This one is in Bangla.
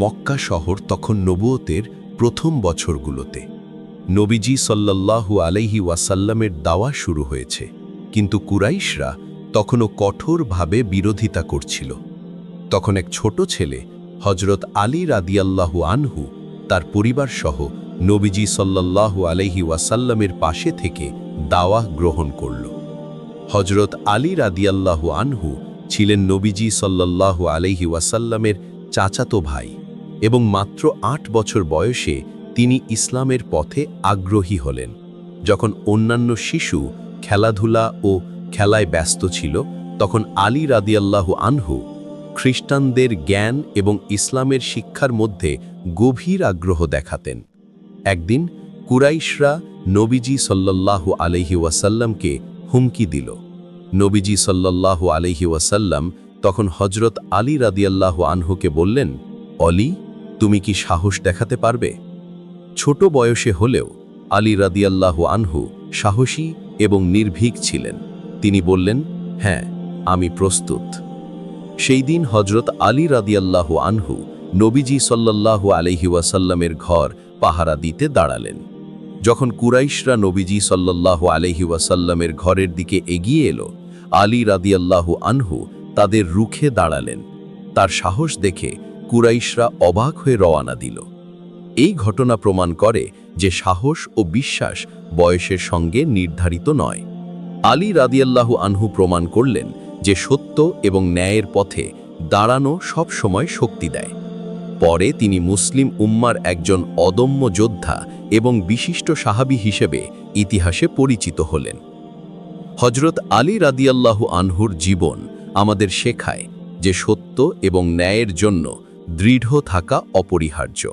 মক্কা শহর তখন নবুয়তের প্রথম বছরগুলোতে। নবীজি সল্লাল্লাহু আলাইহি ওয়াসাল্লামের দাওয়া শুরু হয়েছে, কিন্তু কুরাইশরা তখনও কঠোরভাবে বিরোধিতা করছিল। তখন এক ছোট ছেলে হজরত আলী রাদিয়াল্লাহু আনহু, তার পরিবার সহ নবীজি সল্লাল্লাহু আলাইহি ওয়াসাল্লামের পাশে থেকে দাওয়া গ্রহণ করল। হজরত আলী রাদিয়াল্লাহু আনহু ছিলেন নবীজি সল্লাল্লাহু আলাইহি ওয়াসাল্লামের চাচাতো ভাই। এবং মাত্র আট বছর বয়সে তিনি ইসলামের পথে আগ্রহী হলেন। যখন অন্যান্য শিশু খেলাধুলা ও খেলায় ব্যস্ত ছিল, তখন আলী রাদিয়াল্লাহু আনহু খ্রিস্টানদের জ্ঞান এবং ইসলামের শিক্ষার মধ্যে গভীর আগ্রহ দেখাতেন। একদিন কুরাইশরা নবীজি সল্লাল্লাহু আলহি ওয়াসাল্লামকে হুমকি দিল। নবীজি সল্লাল্লাহু আলহি ওয়াসাল্লাম তখন হজরত আলী রাদিয়াল্লাহু আনহুকে বললেন, অলি তুমি কি সাহস দেখাতে পারবে? ছোট বয়সে হলেও আলী রাদিয়াল্লাহু আনহু সাহসী এবং নির্ভীক ছিলেন। তিনি বললেন হ্যাঁ আমি প্রস্তুত। সেই দিন হজরত আলী রাদিয়াল্লাহু আনহু নবীজি সল্লাল্লাহু আলহি ওয়াসাল্লামের ঘর পাহারা দিতে দাঁড়ালেন। যখন কুরাইশরা নবীজি সল্লাল্লাহু আলহি ওয়াসাল্লামের ঘরের দিকে এগিয়ে এলো, আলী রাদিয়াল্লাহু আনহু তাদের রুখে দাঁড়ালেন। তার সাহস দেখে কুরাইশরা অবাক হয়ে রওয়ানা দিল। এই ঘটনা প্রমাণ করে যে সাহস ও বিশ্বাস বয়সের সঙ্গে নির্ধারিত নয়। আলী রাদিয়াল্লাহু আনহু প্রমাণ করলেন যে সত্য এবং ন্যায়ের পথে দাঁড়ানো সব সময় শক্তি দেয়। পরে তিনি মুসলিম উম্মার একজন অদম্য যোদ্ধা এবং বিশিষ্ট সাহাবী হিসেবে ইতিহাসে পরিচিত হলেন। হজরত আলী রাদিয়াল্লাহু আনহুর জীবন আমাদের শেখায় যে সত্য এবং ন্যায়ের জন্য দৃঢ় থাকা অপরিহার্য।